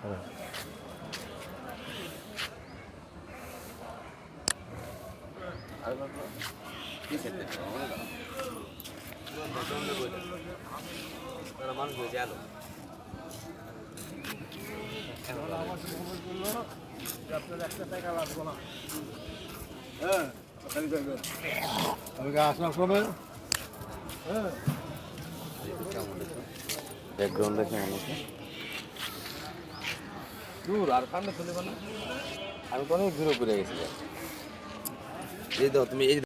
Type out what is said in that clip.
খারাপ। আর একবার করো। কি set দেখছ? আমাকে দাও। ব্যাকগ্রাউন্ডে বইটা। তারা মানুষ হয়েছে আলো ব্যাকগ্রাউন্ড দেখে আমাকে দূর আর সামনে চলে না। আমি তো অনেক দূরে ঘুরে গেছি এই দাও তুমি এই